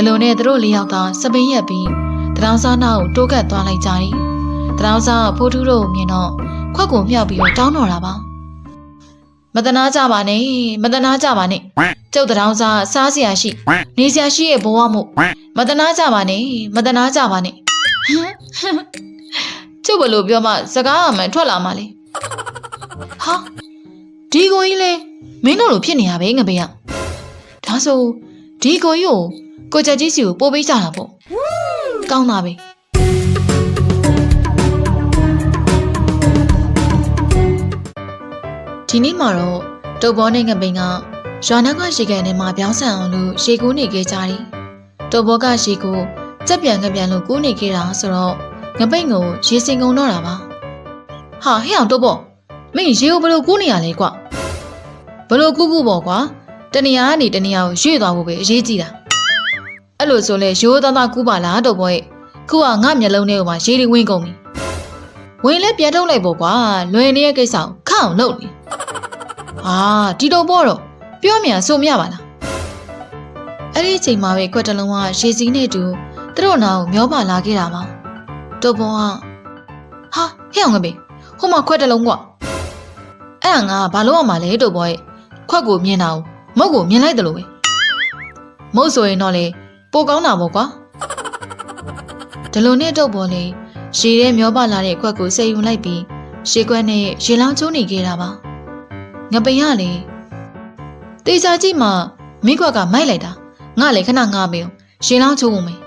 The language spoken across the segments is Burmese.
ဒလုံနဲ့သူတို့လေးယောက်သာစပိန်ရက်ပြီးတရောင်းစားနာကိုတိုးကပ်သွားလိုက်ကြတယ်။တရောင်းစားဖိုးထူးတို့ကိုမြင်တော့ခွက်ကိုမြောက်ပြီးတော့တောင်းတော့တာပါ။မတနာကြပါနဲ့မတနာကြပါနဲ့ကျုပ်တရောင်းစားစားစရာရှိနေစရာရှိရဲ့ဘဝမို့မတနာကြပါနဲ့မတနာကြပါနဲ့ကျုပ်ဘလို့ပြောမှစကားအမှန်ထွက်လာမှလေ။ဟာဒီကိုကြီးလေမင်းတို့လိုဖြစ်နေရပဲငပေရ။ဒါဆိုဒီကိုကြီးကို ကိုချက်ကြီးစီကိုပို့ပေးကြတာပေါ့ကောင်းတာပဲဒီနေ့မှာတော့တုပ်ဘောနဲ့ငပိန်ကရွာနောက်ကရေကန်ထဲမှာပြောင်းဆန်အောင်လို့ရေကူးနေခဲ့ကြတယ်တုပ်ဘောကရေကိုကြက်ပြန်ကြက်ပြန်လို့ကူးနေခဲ့တာဆိုတော့ငပိန်ကိုရေစင်ကုန်တော့တာပါဟာဟဲ့အောင်တုပ်ဘောမင်းရေကိုဘယ်လိုကူးနေရလဲကွာဘယ်လိုကူးကူးပေါ့ကွာတနေရာကနေတနေရာကိုရွေ့သွားဖို့ပဲအရေးကြီးတာ အဲ့လိုဆိုလဲရိုးသားသားကူးပါလားတုပ်ဘောရဲ့ခုကငါမျက်လုံးထဲကိုမှရေတွေဝင်ကုန်ပြီဝင်လဲပြန်ထုတ်လိုက်ပေါ့ကွာလွယ်နေတဲ့ကိစ္စကိုခန့်အောင်လုပ်နေဟာဒီတော့ပေါ့တော့ပြောမြန်ဆိုမရပါလားအဲ့ဒီအချိန်မှာပဲခွက်တလုံးကရေစီးနဲ့တူသူတို့နာကိုမျောပါလာခဲ့တာပါတုပ်ပေါ်ကဟာဟဲ့အောင်ငါဘေးဟိုမှာခွက်တလုံးကွာအဲ့ဒါငါဘာလို့ရမှာလဲတုပ်ပေါ်ရဲ့ခွက်ကိုမြင်တာကိုမုတ်ကိုမြင်လိုက်တယ်လို့ပဲမုတ်ဆိုရင်တော့လေ ပိုကောင်းတာပေါ့ကွာဒီလိုနဲ့တုပ်ပေါ်လေရေထဲမျောပါလာတဲ့ခွက်ကိုစိတ်ယူလိုက်ပြီးရေခွက်နဲ့ရေလောင်းချိုးနေခဲ့တာပါငပိန်ကလေတေချာကြည့်မှမိခွက်ကမိုက်လိုက်တာငါလေခဏငါပေးအောင်ရှင်လောင်းချိုးဖို့မယ်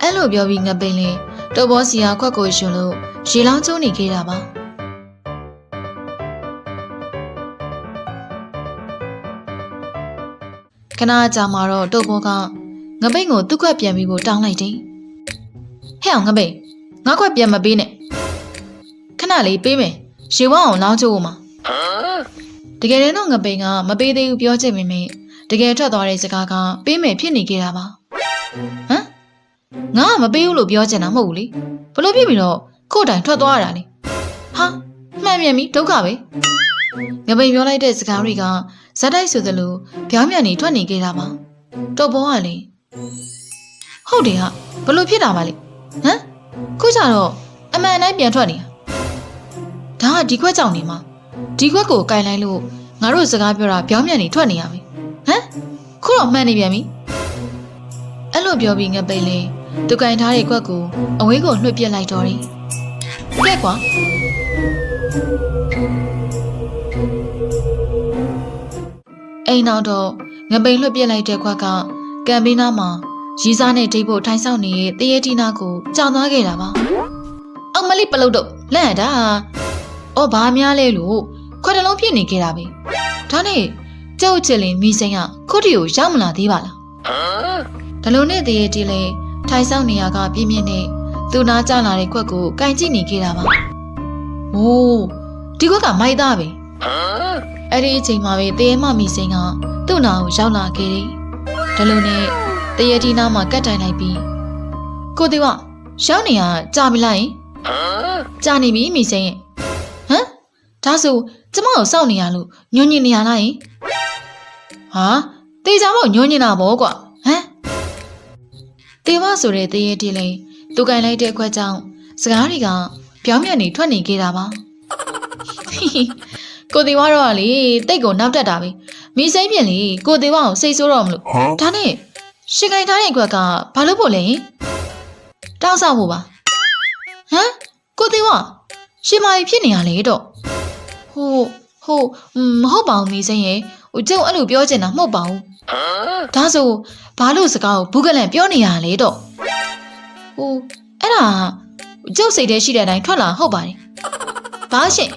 အဲ့လိုပြောပြီးငပိန်လေတော်ဘောစီယာခွက်ကိုရှင်လို့ရေလောင်းချိုးနေခဲ့တာပါခဏကြာမှတော့တော်ဘောက ငပိန်ကိုသူ့ခွက်ပြန်ပြီးဖို့တောင်းလိုက်တယ်ဟဲ့အောင်ငပိန်ငါခွက်ပြန်မပေးနဲ့ခဏလေးပေးမယ်ရေဝအောင်လောင်းချိုးဖို့မှာတကယ်တမ်းတော့ငပိန်ကမပေးသေးဘူးပြောချင်ပေမဲ့တကယ်ထွက်သွားတဲ့စကားကပေးမယ်ဖြစ်နေကြတာပါဟမ်ငါကမပေးဘူးလို့ပြောချင်တာမဟုတ်ဘူးလေဘလို့ဖြစ်ပြီးတော့ကို့တိုင်ထွက်သွားရတာလေဟာမှန်မြန်ပြီဒုက္ခပဲငပိန်ပြောလိုက်တဲ့စကားတွေကဇက်တိုက်ဆိုသလိုပြောင်းပြန်နေထွက်နေကြတာပါတော့ဘောကလေ ဟုတ်တယ်ဟာဘလို့ဖြစ်တာပါလေဟမ်ခုကျတော့အမှန်တိုင်းပြန်ထွက်နေတာဒါကဒီခွက်ကြောင့်နေမှာဒီခွက်ကိုကင်လိုက်လို့ငါတို့စကားပြောတာပြောင်းပြန်နေထွက်နေရပြီဟမ်ခုတော့မှန်နေပြန်ပြီအဲ့လိုပြောပြီးငပိန်လေးသူကင်ထားတဲ့ခွက်ကိုအဝေးကိုလွှတ်ပစ်လိုက်တော့တယ်ကဲကွာအိမ်နောက်တော့ငပိန်လွှတ်ပစ်လိုက်တဲ့ခွက်က ကံပေးနာမှာရီးစားနဲ့ဒိတ်ဖို့ထိုင်ဆောင်နေတဲ့တရေတီနာကိုကြောင်သွားခဲ့တာပါအောင်မလေးပလုတ်တော့လန့်ရတာ။အော်ဘာများလဲလို့ခွက်တလုံးဖြစ်နေခဲ့တာပဲ။ဒါနဲ့ကြောက်ချစ်လင်မိစိန်ကခုတ်တီကိုရောက်မလာသေးပါလား။ဒါလိုနဲ့တရေတီလဲထိုင်ဆောင်နေရကပြင်းပြင်းနဲ့သူနာကျလာတဲ့ခွက်ကိုကင်ကြည့်နေခဲ့တာပါ။အိုးဒီခွက်ကမိုက်သားပဲ။အဲ့ဒီအချိန်မှာပဲတရေမမိစိန်ကသူ့နာကိုရောက်လာခဲ့တယ်။ ဒါလိုနဲ့တရေတီနာမှာကတ်တိုင်လိုက်ပြီးကိုတီကရောက်နေရကြာပြီလားယင်။ကြာနေပြီမိစိန်ရဲ့ဟမ်ဒါဆိုကျမကိုစောင့်နေရလို့ညွညင်နေရလားယင်ဟာတေချာမို့ညွညင်တာဗောကွာဟမ်တေဝဆိုတဲ့တရေတီလေးသူကင်လိုက်တဲ့ခွက်ကြောင့်စကားတွေကပြောင်းပြန်နေထွက်နေခဲ့တာပါ ကိုတေဝါတော့ကလေတိတ်ကိုနောက်တက်တာပဲမိစိမ့်ပြင်လေကိုတေဝါကိုစိတ်ဆိုးတော့မလို့ဒါနဲ့ရှင်ကင်ထားတဲ့ခွက်ကဘာလို့ဖို့လဲယင်တောင်းဆောင်ဖို့ပါဟမ်ကိုတေဝါရှင်မာကြီးဖြစ်နေရလေတော့ဟိုဟိုမဟုတ်ပါဘူးမိစိမ့်ရဲ့ဟိုကျုပ်အဲ့လိုပြောချင်တာမဟုတ်ပါဘူးဒါဆိုဘာလို့စကားကိုဘူးကလန်ပြောနေရလေတော့ဟိုအဲ့ဒါကျုပ်စိတ်ထဲရှိတဲ့အတိုင်းထွက်လာဟုတ်ပါတယ်ဘာရှင်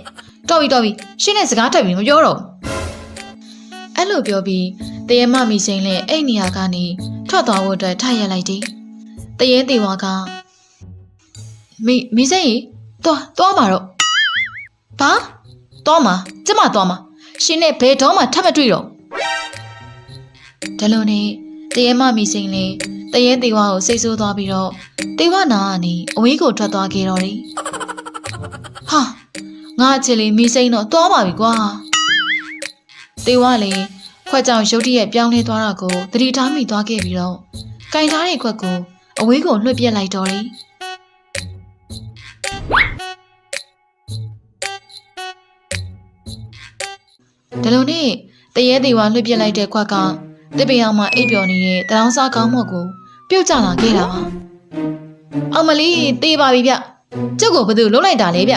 တော်ပြီတော်ပြီရှင်းတဲ့စကားထပ်ပြီးမပြောတော့ဘူးအဲ့လိုပြောပြီးတရေမမိစိမ့်လည်းအဲ့နေရာကနေထွက်သွားဖို့အတွက်ထိုက်ရလိုက်တယ်တရေသေးဝါကမိမိစိမ့်ရေသွားသွားမှာတော့ဘာသွားမှာကျမသွားမှာရှင်နဲ့ဘယ်တော့မှထပ်မတွေ့တော့ဒါလိုနဲ့တရေမမီစိန်လေးတရေသေးဝါကိုစိတ်ဆိုးသွားပြီးတော့တေဝနာကနေအဝေးကိုထွက်သွားခဲ့တော့တယ်ဟာ ငါအချစ်လေးမီစိန်တော့သွားပါပြီကွာတေဝလေးခွက်ကြောင်ရုတ်တရက်ပြောင်းလဲသွားတာကိုသတိထားမိသွားခဲ့ပြီးတော့ကင်ထားတဲ့ခွက်ကိုအဝေးကိုလွှတ်ပြစ်လိုက်တော့တယ်ဒီလိုနဲ့တရေသေးဝါလွှတ်ပြစ်လိုက်တဲ့ခွက်ကတစ်ပင်အောင်မှအိပ်ပျော်နေတဲ့တရောင်းစားကောင်းမော့ကိုပြုတ်ကျလာခဲ့တာပါအောင်မလီတေးပါပြီဗျကျုပ်ကိုဘယ်သူလှုပ်လိုက်တာလဲဗျ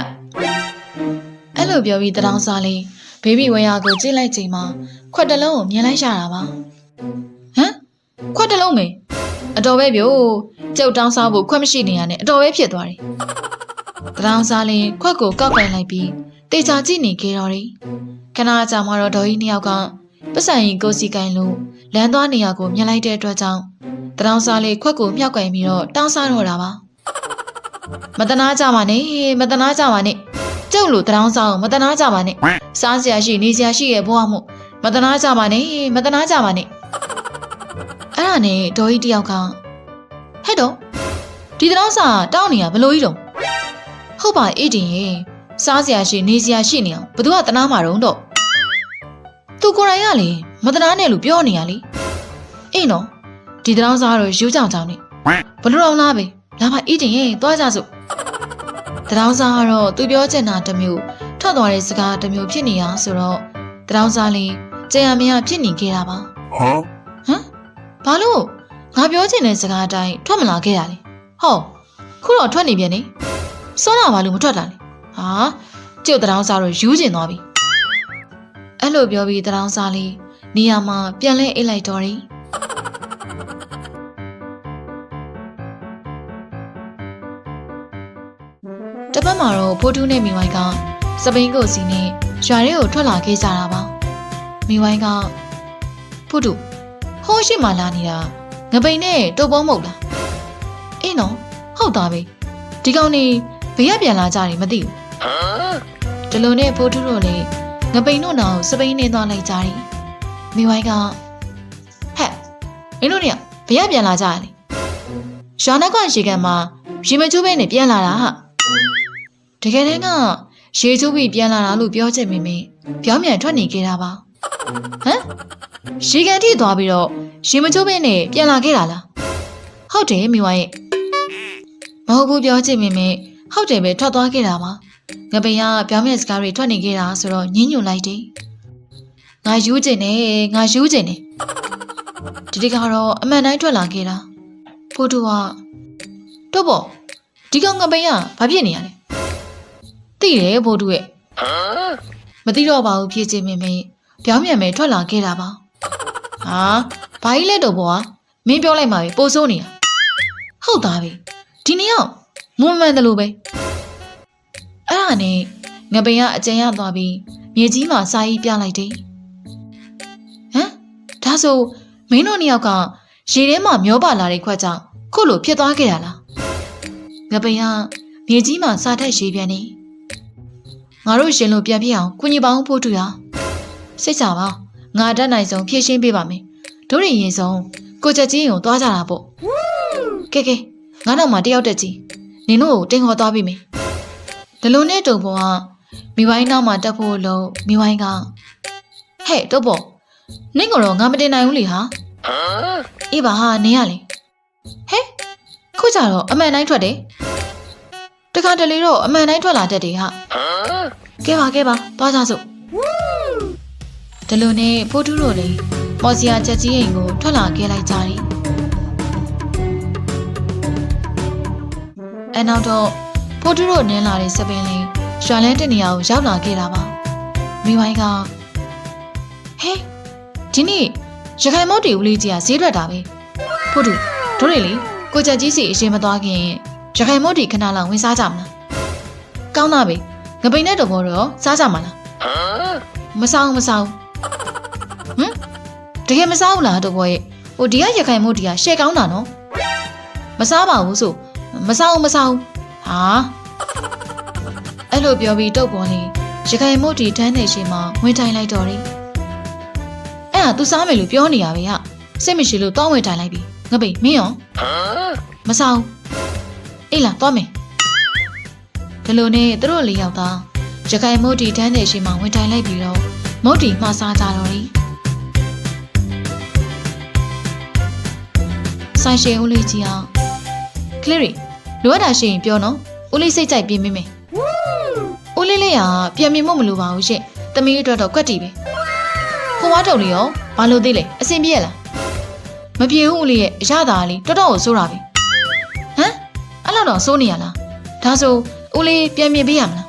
အဲ့လိုပြောပြီးတရောင်းစားလေးဘေဘီဝဲယာကိုကြည့်လိုက်ချိန်မှာခွက်တစ်လုံးကိုမြင်လိုက်ရတာပါဟမ်ခွက်တစ်လုံးမေအတော်ပဲဗျို့ကျုပ်တောင်းစားဖို့ခွက်မရှိနေရနဲ့အတော်ပဲဖြစ်သွားတယ်တရောင်းစားလေးခွက်ကိုကောက်ကင်လိုက်ပြီးတေချာကြည့်နေခဲ့တော့တယ်ခဏကြာမှတော့ဒေါ်ကြီးနှစ်ယောက်ကပတ်စံရင်ကိုစီကင်လို့လမ်းသွားနေရကိုမြင်လိုက်တဲ့အတွက်ကြောင့်တရောင်းစားလေးခွက်ကိုမြောက်ကင်ပြီးတော့တောင်းစားတော့တာပါမတနာကြပါနဲ့မတနာကြပါနဲ့ ကျုပ်လိုတရောင်းစားအောင်မတနာကြပါနဲ့စားစရာရှိနေစရာရှိရဲ့ဘဝမှုမတနာကြပါနဲ့မတနာကြပါနဲ့အဲ့ဒါနဲ့ဒေါ်ကြီးတယောက်ကဟဲ့တော့ဒီတရောစာတောင်းနေရဘလို့ကြီးတော့ဟုတ်ပါအေးတင်ရဲ့စားစရာရှိနေစရာရှိနေအောင်ဘသူကတနာမှာတော့တော့သူကိုယ်တိုင်ကလေမတနာနဲ့လို့ပြောနေရလေအေးနော်ဒီတရောစာတော့ယူကြောင်ကြောင်နေဘလို့တော့လားပဲလာပါအေးတင်ရဲ့သွားကြစို့ တရောစာကတော့သူပြောချင်တာတစ်မျိုးထွက်သွားတဲ့စကားတစ်မျိုးဖြစ်နေရဆိုတော့တရောင်းစားလေးကြံရမရဖြစ်နေခဲ့တာပါ Huh? ဟမ်ဘာလို့ငါပြောချင်တဲ့စကားအတိုင်းထွက်မလာခဲ့တာလဲဟောခုတော့ထွက်နေပြန်နေစောနာဘာလို့မထွက်တာလဲဟာကျုပ်တရောင်းစားတော့ယူကျင်သွားပြီအဲ့လိုပြောပြီးတရောင်းစားလေးနေရာမှာပြန်လဲအိတ်လိုက်တော့တယ် မှာတော့ဖိုးတူးနဲ့မိဝိုင်းကစပိန်ကိုစီနဲ့ရွာထဲကိုထွက်လာခဲ့ကြတာပါမိဝိုင်းကဖိုးတူးဟိုးရှိမှလာနေတာငပိန်နဲ့တုပ်ပေါင်းမဟုတ်လားအေးနော်ဟုတ်သားပဲဒီကောင်နေဘေးရပြန်လာကြတယ်မသိဘူးဒီလိုနဲ့ဖိုးတူးတို့လည်းငပိန်တို့တော့စပိန်နေသွားလိုက်ကြတယ်မိဝိုင်းကဟဲ့အင်းတို့နေဘေးရပြန်လာကြတယ်ရွာနောက်ကရေကန်မှာရေမကျိုးပဲနဲ့ပြန်လာတာဟာ တကယ်တမ်းကရေကျိုးပြီးပြန်လာတာလို့ပြောချင်မိမိပြောင်းပြန်ထွက်နေခဲ့တာပါဟမ်ရေကန်ထိသွားပြီးတော့ရေမကျိုးပဲနဲ့ပြန်လာခဲ့တာလားဟုတ်တယ်မိဝိုင်းရဲ့မဟုတ်ဘူးပြောချင်မိမိဟုတ်တယ်ပဲထွက်သွားခဲ့တာပါငပိန်ကပြောင်းပြန်စကားတွေထွက်နေခဲ့တာဆိုတော့ညှင်းညွန်လိုက်တယ်ငါယူကျင်နေငါယူကျင်နေဒီတိကတော့အမှန်တိုင်းထွက်လာခဲ့တာဖိုးတူကတော့ပေါ့ဒီကောင်ငပိန်ကဘာဖြစ်နေရလဲ သိတယ်ဖိုးတူရဲ့ Huh? မသိတော့ပါဘူးဖြစ်ချင်းမင်းမင်းပြောင်းပြန်မယ်ထွက်လာခဲ့တာပါဟာဘာကြီးလဲတော့ဘောကမင်းပြောလိုက်မှာပဲပိုဆိုးနေတာဟုတ်သားပြီဒီနေ့ရောက်မွန်မှန်တယ်လို့ပဲအဲ့ဒါနဲ့ငပိန်ကအကျဉ်းရသွားပြီးမြေကြီးမှာစာရေးပြလိုက်တယ်ဟမ်ဒါဆိုမင်းတို့နှစ်ယောက်ကရေထဲမှာမျောပါလာတဲ့ခွက်ကြောင့်ခုလိုဖြစ်သွားခဲ့တာလားငပိန်ကမြေကြီးမှာစာထက်ရေးပြန်နေ ငါတို့ရှင်လို့ပြန်ပြအောင်ကုညီပေါင်းဖို့တူရစိတ်ချပါငါတတ်နိုင်ဆုံးဖြည့်ရှင်းပေးပါမယ်တို့ရင်ရင်ဆုံးကိုချက်ချင်းကိုသွားကြတာပေါ့ကဲကဲငါတော့မှတယောက်တက်ကြီးနင်တို့ကိုတင်ခေါ်သွားပြီမယ်ဒီလိုနဲ့တုံပေါ်ကမိဝိုင်းနောက်မှာတက်ဖို့လို့မိဝိုင်းကဟဲ့တုံပေါ်နင့်ကတော့ငါမတင်နိုင်ဘူးလေဟာ Huh? အေးပါဟာနင်ရလေဟဲ့ခုကြတော့အမှန်တိုင်းထွက်တယ်တခါတလေတော့အမှန်တိုင်းထွက်လာတတ်တယ်ဟာ Huh? ကဲပါကဲပါသွားကြစို့ဒီလိုနဲ့ဖိုးတူးတို့လည်းမော်စီယာချက်ကြီးအိမ်ကိုထွက်လာခဲ့လိုက်ကြတယ်အဲနောက်တော့ဖိုးတူးတို့နင်းလာတဲ့စပင်းလေးရွှာလဲတဲ့နေရာကိုရောက်လာခဲ့တာပါမိဝိုင်းကဟဲဒီနေ့ရခိုင်မော့တီဦးလေးကြီးကဈေးထွက်တာပဲဖိုးတူတို့တွေလေကိုချက်ကြီးစီအရှင်မသွားခင်ရခိုင်မော့တီခဏလောက်ဝင်စားကြမလားကောင်းတာပဲ ငပိန်တဲ့တော်ဘောတော့စားကြမှာလား Huh? မစားဘူးမစားဘူးဟမ်တကယ်မစားဘူးလားတော်ဘောရဲ့ဟိုဒီကရခိုင်မို့ဒီကရှယ်ကောင်းတာနော်မစားပါဘူးဆိုမစားဘူးမစားဘူးဟာအဲ့လိုပြောပြီးတုတ်ပေါ်လေးရခိုင်မို့ဒီတန်းနေရှိမှဝင်ထိုင်လိုက်တော့တယ်အဲ့ဒါ तू စားမယ်လို့ပြောနေရပဲဟာစိတ်မရှိလို့တောင်းဝင်ထိုင်လိုက်ပြီငပိန်မင်းရော Huh? မစားဘူးအေးလားသွားမယ် ဒီလိုနဲ့သူတို့လေးယောက်သားရခိုင်မုတ်တီတန်းတဲ့ရှိမှဝင်တိုင်လိုက်ပြီးတော့မုတ်တီမှားစားကြတော့ရီဆိုင်ရှင်ဦးလေးကြီးအောင်ကလရီလိုအပ်တာရှိရင်ပြောနော်ဦးလေးစိတ်ကြိုက်ပြင်မိမယ်ဦးလေးလေးကပြင်မြင်မို့မလိုပါဘူးရှင့်သမီးအတွက်တော့ကွက်တီပဲခွန်ဝါတုံလေးရောဘာလို့သေးလဲအဆင်ပြေလားမပြေဘူးဦးလေးရဲ့အရသာလေးတော်တော်ကိုစိုးတာပဲဟမ်အဲ့လောက်တော့စိုးနေရလားဒါဆို ဦးလေးပြန်မြင်ပေးရမလား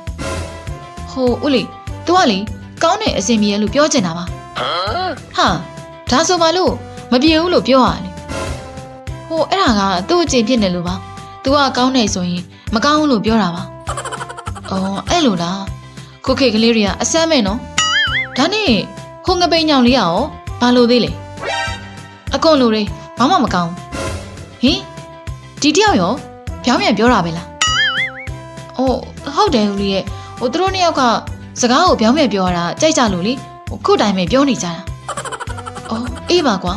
ဟိုဦးလေး तू ကလေကောင်းတဲ့အဆင်ပြေရလို့ပြောချင်တာပါ Huh? ဟာဒါဆိုမှလို့မပြေဘူးလို့ပြောရတယ်ဟိုအဲ့ဒါကသူ့အကျင့်ဖြစ်နေလို့ပါ तू ကကောင်းနေဆိုရင်မကောင်းဘူးလို့ပြောတာပါအော်အဲ့လိုလားခုခေတ်ကလေးတွေကအဆမ်းမဲ့နော်ဒါနဲ့ခုံငပိန်ညောင်လေးကရောဘာလို့သေးလဲအကုန်လိုတွေဘာမှမကောင်းဘူးဟင်ဒီတယောက်ရောပြောင်းပြန်ပြောတာပဲလား အော်ဟုတ်တယ်ဦးလေးရဲ့ဟိုသူတို့နှစ်ယောက်ကစကားကိုပြောင်းပြန်ပြောရတာကြိုက်ကြလို့လေဟိုခုတ်တိုင်းပဲပြောနေကြတာအော်အေးပါကွာ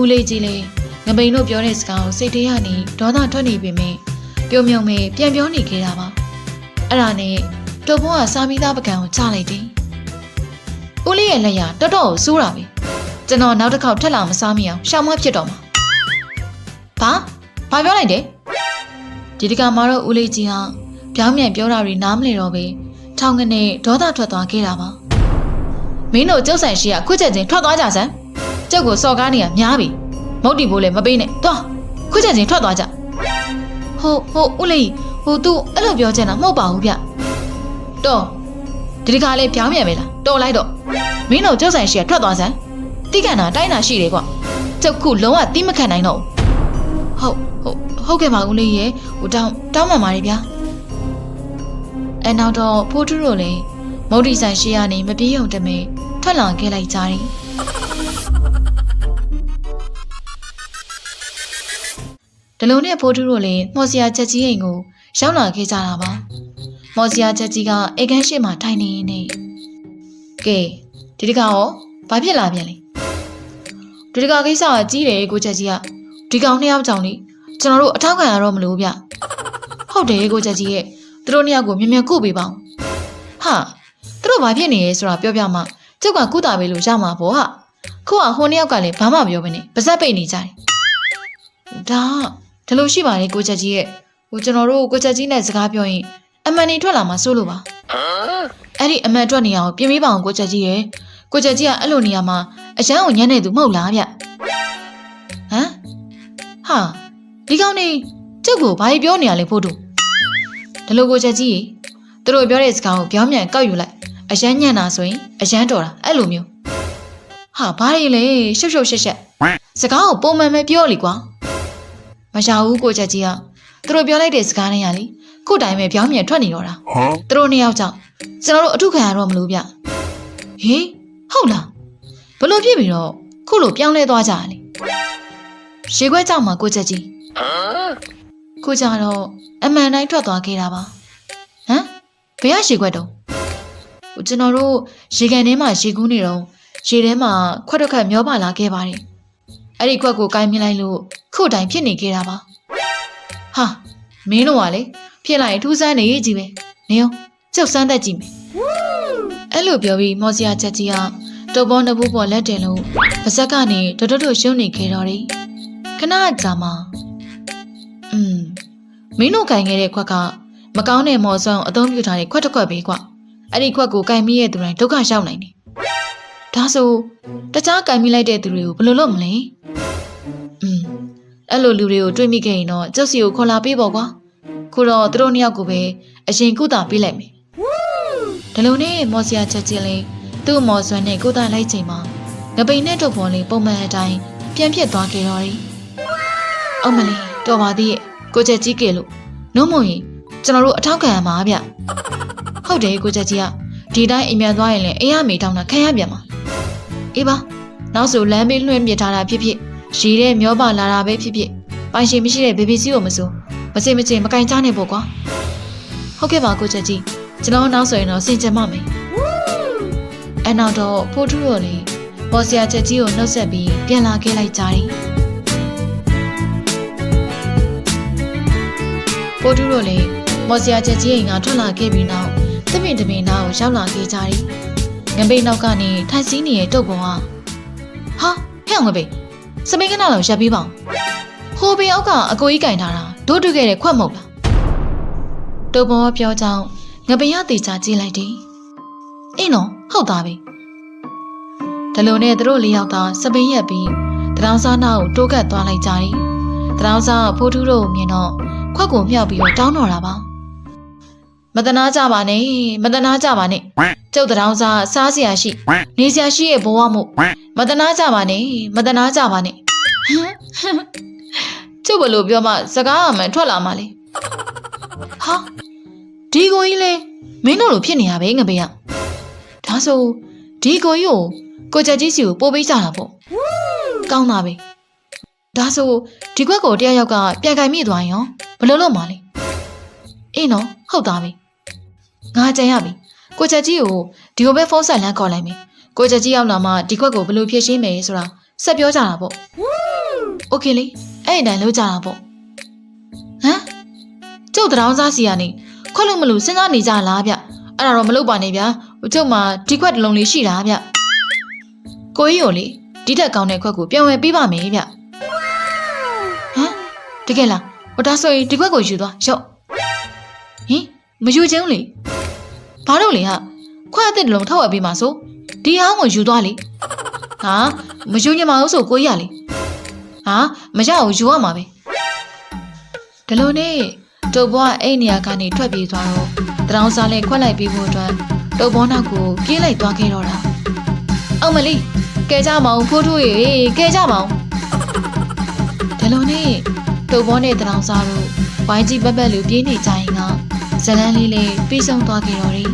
ဦးလေးကြီးလေးငပိန်တို့ပြောတဲ့စကားကိုစိတ်ထဲကနေဒေါသထွက်နေပေမဲ့ပြုံမြုံပဲပြန်ပြောနေခဲ့တာပါအဲ့ဒါနဲ့တုပ်ဘုံကစာမီသားပကံကိုချလိုက်တယ်ဦးလေးရဲ့လက်ရတော်တော်ကိုစိုးတာပဲကျွန်တော်နောက်တစ်ခေါက်ထက်လာမစားမိအောင်ရှောင်မဖြစ်တော့မှာဘာဘာပြောလိုက်တယ် ဒီတကမှာတော့ဦးလေးကြီးဟာပြောင်းပြန်ပြောတာတွေနားမလည်တော့ပဲထောင်ကနေဒေါသထွက်သွားခဲ့တာပါမင်းတို့ကျုပ်ဆိုင်ရှိကခွတ်ချက်ချင်းထွက်သွားကြစမ်းကျုပ်ကိုစော်ကားနေရများပြီမုတ်တီဘိုးလည်းမပေးနဲ့သွားခွတ်ချက်ချင်းထွက်သွားကြဟိုဟိုဦးလေးဟို तू အဲ့လိုပြောချင်တာမဟုတ်ပါဘူးဗျတော့ဒီတခါလေးပြောင်းပြန်ပဲလားတော်လိုက်တော့မင်းတို့ကျုပ်ဆိုင်ရှိကထွက်သွားစမ်းတိကန်တာတိုင်းတာရှိတယ်ကွကျုပ်ခုလုံးဝတိမခံနိုင်တော့ဘူးဟုတ် ဟုတ်ဟုတ်ကဲ့ပါဦးလေးရေဟိုတောင်းတောင်းမှန်ပါတယ်ဗျာအဲနောက်တော့ဖိုးထုတို့လည်းမုတ်တီဆိုင်ရှိကနေမပြေးုံတမဲထွက်လာခဲ့လိုက်ကြတယ်ဒလုံးနဲ့ဖိုးထုတို့လည်းမော်စရာချက်ကြီးအိမ်ကိုရောက်လာခဲ့ကြတာပါမော်စရာချက်ကြီးကအိမ်ခန်းရှိမှထိုင်နေနေကဲဒီတခါရောဘာဖြစ်လာပြန်လဲဒီတခါကိစ္စကကြီးတယ်ကိုချက်ကြီးကဒီကောင်နှစ်ယောက်ကြောင့်လေ ကျွန်တော်တို့အထောက်ခံရတော့မလို့ဗျဟုတ်တယ်ကိုချက်ကြီးရဲ့သူတို့နှစ်ယောက်ကိုမြင်မြန်ကုပေးပါဦးဟာသူတို့ဘာဖြစ်နေရဲဆိုတာပြောပြမှကျုပ်ကကုတာပေးလို့ရမှာပေါ့ဟာခုကဟိုနှစ်ယောက်ကလည်းဘာမှမပြောဘဲနဲ့ပါဇက်ပိတ်နေကြတယ်ဒါကဒီလိုရှိပါလေကိုချက်ကြီးရဲ့ဟိုကျွန်တော်တို့ကိုချက်ကြီးနဲ့စကားပြောရင်အမှန်နေထွက်လာမှစိုးလို့ပါ Huh? အဲ့ဒီအမှန်အတွက်နေရအောင်ပြင်ပေးပါအောင်ကိုချက်ကြီးရဲ့ကိုချက်ကြီးကအဲ့လိုနေရာမှာအရန်ကိုညံ့နေသူမဟုတ်လားဗျဟမ်ဟာ ဒီကောင်နေကျုပ်ကိုဘာကြီးပြောနေရလဲဖို့တို့ဒီလိုကိုချက်ကြီးသူတို့ပြောတဲ့စကားကိုပြောင်းပြန်ကောက်ယူလိုက်အရန်ညံ့တာဆိုရင်အရန်တော်တာအဲ့လိုမျိုးဟာဘာတွေလဲရှုပ်ရှုပ်ရှက်ရှက်စကားကိုပုံမှန်ပဲပြောလိကွာမရဘူးကိုချက်ကြီးကသူတို့ပြောလိုက်တဲ့စကားနဲ့ရလေခုတိုင်းပဲပြောင်းပြန်ထွက်နေတော့တာ Huh? သူတို့နှစ်ယောက်ကြောင့်ကျွန်တော်တို့အထုခံရတော့မလို့ဗျဟေးဟုတ်လားဘလို့ဖြစ်ပြီးတော့ခုလိုပြောင်းလဲသွားကြတယ်ရေခွဲကြောင့်မှကိုချက်ကြီး Huh? ကိုကြတော့အမှန်တိုင်းထွက်သွားခဲ့တာပါဟမ်ဘယ်ကရေခွက်တော့ဟိုကျွန်တော်တို့ရေကန်ထဲမှာရေကူးနေတော့ရေထဲမှာခွက်တစ်ခတ်မျောပါလာခဲ့ပါတယ်အဲ့ဒီခွက်ကိုကင်မြင်လိုက်လို့ခုတ်တိုင်းဖြစ်နေခဲ့တာပါဟာမင်းတို့ကလေဖြစ်လိုက်ရင်ထူးဆန်းနေကြီးပဲနေရောကျုပ်စမ်းသက်ကြည့်မယ်အဲ့လိုပြောပြီးမော်စရာချက်ကြီးကတုပ်ပေါ်နှစ်ဘူးပေါ်လက်တင်လို့ပါဇက်ကနေတတွတ်တွတ်ရှုံနေခဲ့တော့တယ်ခဏကြာမှอืม မင်းတို့ကင်ခဲ့တဲ့ခွက်ကမကောင်းတဲ့မော်စွမ်းကိုအသုံးပြုထားတဲ့ခွက်တစ်ခွက်ပဲကွအဲ့ဒီခွက်ကိုကင်မိရဲ့သူတိုင်းဒုက္ခရောက်နိုင်တယ်ဒါဆိုတခြားကင်မိလိုက်တဲ့သူတွေကိုဘယ်လိုလုပ်မလဲอืมအဲ့လိုလူတွေကိုတွေးမိခဲ့ရင်တော့ကျုပ်စီကိုခေါ်လာပေးပေါ့ကွာခုတော့သူတို့နှစ်ယောက်ကိုပဲအရင်ကုသပေးလိုက်မယ်ဒီလိုနဲ့မော်စရာချက်ချင်းလေးသူ့မော်စွမ်းနဲ့ကုသလိုက်ချိန်မှာငပိန်နဲ့တုပ်ပေါ်လေးပုံမှန်အတိုင်းပြန်ဖြစ်သွားခဲ့တော့တယ်အမလီတော်ပါသေးရဲ့ ကိုချက်ကြီးကဲလို့နှုံးမုံရင်ကျွန်တော်တို့အထောက်ခံရမှာဗျဟုတ်တယ်ကိုချက်ကြီးကဒီတိုင်းအိမ်ပြန်သွားရင်လည်းအိမ်ရမေတောင်းတာခံရပြန်မှာအေးပါနောက်ဆိုလမ်းဘေးလွှင့်ပြထားတာဖြစ်ဖြစ်ရေထဲမျောပါလာတာပဲဖြစ်ဖြစ်ပိုင်ရှင်မရှိတဲ့ဘေဘီစီကိုမစိုးမစင်မချင်မကင်ချနဲ့ပေါ့ကွာဟုတ်ကဲ့ပါကိုချက်ကြီးကျွန်တော်နောက်ဆိုရင်တော့စင်ကြင်ပါမယ်အနောက်တော့ဖိုးထူးရော်လေးပေါ်စရာချက်ကြီးကိုနှုတ်ဆက်ပြီးပြန်လာခဲ့လိုက်ကြတယ် ဖိုးထူးရော်လေးပေါ်စရာချက်ကြီးအိမ်ကထွက်လာခဲ့ပြီးနောက်တပင်တပင်နာကိုရောက်လာခဲ့ကြတယ်ငပိန်နောက်ကနေထိုင်စီးနေတဲ့တုပ်ပေါ်ဟာဟာဟဲ့ငပိန်စပိန်ကနာလောက်ရပ်ပြီးပါအောင်ဟိုဘေအောက်ကအကိုကြီးကင်ထားတာတို့တွေ့ခဲ့တဲ့ခွက်မဟုတ်လားတုံပေါ်ပြောကြောင်းငပင်ရတေချာကြည့်လိုက်တယ်အင်းနော်ဟုတ်သားပဲဒါလိုနဲ့သူတို့လေးယောက်သာစပိန်ရက်ပြီးတရောင်းစားနာကိုတိုးကပ်သွားလိုက်ကြတယ်တရောင်းစားဖိုးထူးတို့ကိုမြင်တော့ ခွက်ကိုမြှောက်ပြီးတော့တောင်းတော့တာပါမတနာကြပါနဲ့မတနာကြပါနဲ့ကျုပ်တောင်းစားစားစရာရှိ နေစရာရှိရဲ့ဘဝမို့မတနာကြပါနဲ့မတနာကြပါနဲ့ကျုပ်ဘလို့ပြောမှစကားအမှန်ထွက်လာမှလေဟာဒီကိုကြီးလေမင်းတို့လိုဖြစ်နေရပဲငပေရဒါဆိုဒီကိုကြီးကိုကိုချက်ကြီးစီကိုပို့ပေးကြတာပေါ့ကောင်းတာပဲ ဒါဆိုဒီခွက်ကိုတယောက်ယောက်ကပြန်ကင်မိသွားရင်ရောဘယ်လိုလုပ်မှာလဲအေးနော်ဟုတ်သားပဲငါကြံရပြီကိုချက်ကြီးကိုဒီကိုပဲဖုန်းဆက်လမ်းခေါ်လိုက်မယ်ကိုချက်ကြီးရောက်လာမှဒီခွက်ကိုဘယ်လိုဖြည့်ရှင်းမယ်ဆိုတာဆက်ပြောကြတာပေါ့โอเคလေအဲ့ဒီတိုင်းလုပ်ကြတာပေါ့ဟမ်ကျုပ်တရောင်းစားစီကနေခွက်လို့မလို့စဉ်းစားနေကြလားဗျအဲ့ဒါတော့မလုပ်ပါနဲ့ဗျာကျုပ်မှဒီခွက်တစ်လုံးလေးရှိတာဗျကိုကြီးကိုလေဒီတက်ကောင်းတဲ့ခွက်ကိုပြန်ဝယ်ပေးပါမယ်ဗျဟမ် တကယ်လားဟိုဒါဆိုရင်ဒီခွက်ကိုယူသွားရော့ဟင်မယူချင်ဘူးလေဘာလို့လဲဟာခွက်အစ်တစ်လုံးထောက်ဝယ်ပေးမှာဆိုဒီအောင်ကိုယူသွားလေဟာမယူညမအောင်ဆိုကိုကြီးရလေဟာမရဘူးယူရမှာပဲဒီလိုနဲ့တုပ်ဘွားအဲ့နေရာကနေထွက်ပြေးသွားတော့တရောင်းစားလဲခွက်လိုက်ပြီးဖို့အတွက်တုပ်ဘောနောက်ကိုပြေးလိုက်သွားခဲ့တော့တာအောင်မလေးကဲကြမအောင်ဖိုးထိုးရေကဲကြမအောင်ဒီလိုနဲ့ တုပ်ဘောနဲ့တရောင်းစားတို့ဝိုင်းကြီးပက်ပက်လူပြေးနေကြရင်ကဇလန်းလေးလေးပြေးဆုံးသွားခဲ့တော့တယ်